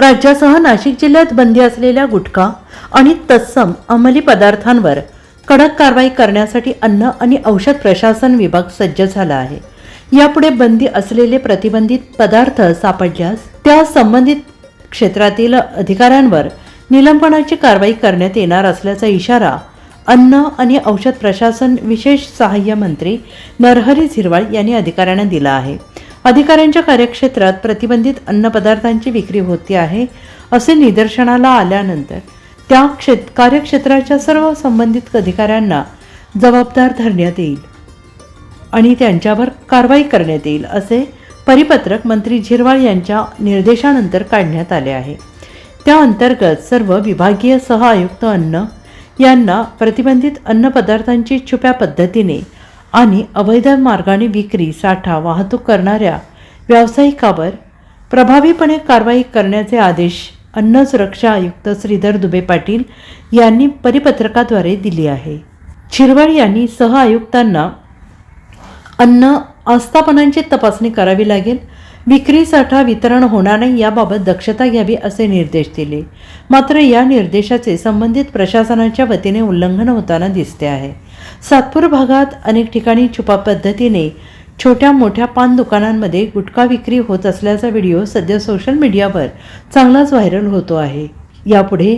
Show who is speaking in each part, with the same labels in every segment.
Speaker 1: राज्यासह नाशिक जिल्ह्यात बंदी असलेल्या गुटखा आणि तत्सम अंमली पदार्थांवर कडक कारवाई करण्यासाठी अन्न आणि औषध प्रशासन विभाग सज्ज झाला आहे. यापुढे बंदी असलेले प्रतिबंधित पदार्थ सापडल्यास त्या संबंधित क्षेत्रातील अधिकाऱ्यांवर निलंबनाची कारवाई करण्यात येणार असल्याचा इशारा अन्न आणि औषध प्रशासन विशेष सहाय्य मंत्री नरहरी झिरवाळ यांनी अधिकाऱ्यांना दिला आहे. अधिकाऱ्यांच्या कार्यक्षेत्रात प्रतिबंधित अन्नपदार्थांची विक्री होते आहे असे निदर्शनाला आल्यानंतर त्या क्षेत कार्यक्षेत्राच्या सर्व संबंधित अधिकाऱ्यांना जबाबदार धरण्यात येईल आणि त्यांच्यावर कारवाई करण्यात येईल असे परिपत्रक मंत्री झिरवाळ यांच्या निर्देशानंतर काढण्यात आले आहे. त्या अंतर्गत सर्व विभागीय सह आयुक्त अन्न यांना प्रतिबंधित अन्नपदार्थांची छुप्या पद्धतीने आणि अवैध मार्गाने विक्री साठा वाहतूक करणाऱ्या व्यावसायिकावर प्रभावीपणे कारवाई करण्याचे आदेश अन्न सुरक्षा आयुक्त श्रीधर दुबे पाटील यांनी परिपत्रकाद्वारे दिले आहे. झिरवाळ यांनी सह आयुक्तांना अन्न आस्थापनांची तपासणी करावी लागेल विक्री साठा वितरण होणार नाही याबाबत दक्षता घ्यावी असे निर्देश दिले. मात्र या निर्देशाचे संबंधित प्रशासनाच्या वतीने उल्लंघन होताना दिसते आहे. सातपूर भागात अनेक ठिकाणी छुपा पद्धतीने छोट्या मोठ्या पान दुकानांमध्ये गुटखा विक्री होत असल्याचा व्हिडिओ सध्या सोशल मीडियावर चांगलाच व्हायरल होतो आहे. यापुढे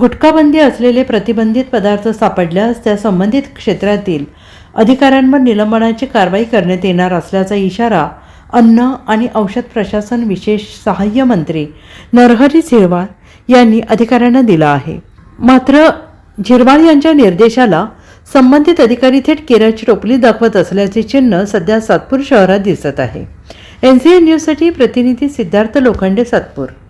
Speaker 1: गुटखाबंदी असलेले प्रतिबंधित पदार्थ सापडल्यास त्या संबंधित क्षेत्रातील अधिकाऱ्यांवर निलंबनाची कारवाई करण्यात येणार असल्याचा इशारा अन्न आणि औषध प्रशासन विशेष सहाय्य मंत्री नरहरी झिरवाळ यांनी अधिकाऱ्यांना दिला आहे. मात्र झिरवाळ यांच्या निर्देशाला संबंधित अधिकारी थेट केराची टोपली दाखवत असल्याचे चिन्ह सध्या सातपूर शहरात दिसत आहे. एन सी एन न्यूजसाठी प्रतिनिधी सिद्धार्थ लोखंडे सातपूर.